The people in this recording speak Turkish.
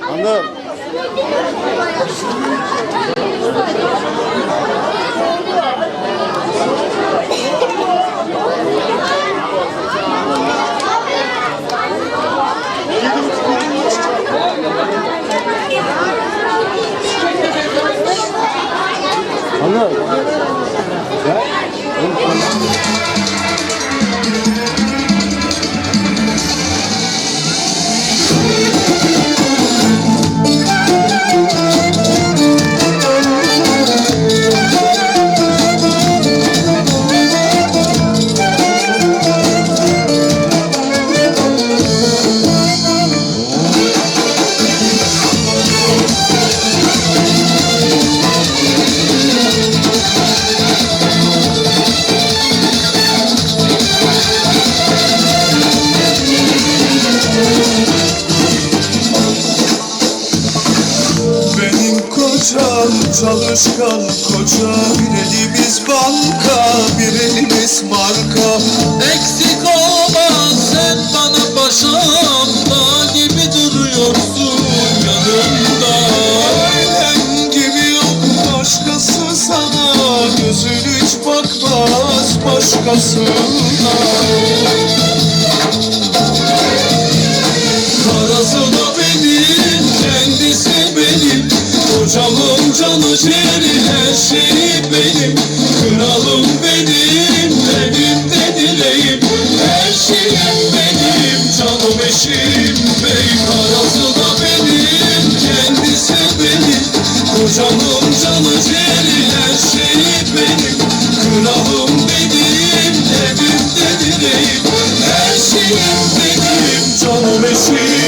Hanım. Hanım. Kocam çalışkan koca Bir elimiz banka bir elimiz marka. Eksik olma sen bana başımda gibi duruyorsun yanımda. Ailen gibi yok başkası sana Gözün hiç bakmaz başkasına Gözleri her şeyi benim. Kralım benim Benim de dileğim. Her şeyim benim Canım eşim. Bey karası da benim Kendisi benim. Kocamın canı ciğeri Her şeyi benim. Kralım benim Evim de dileğim. Her şeyim benim Canım eşim.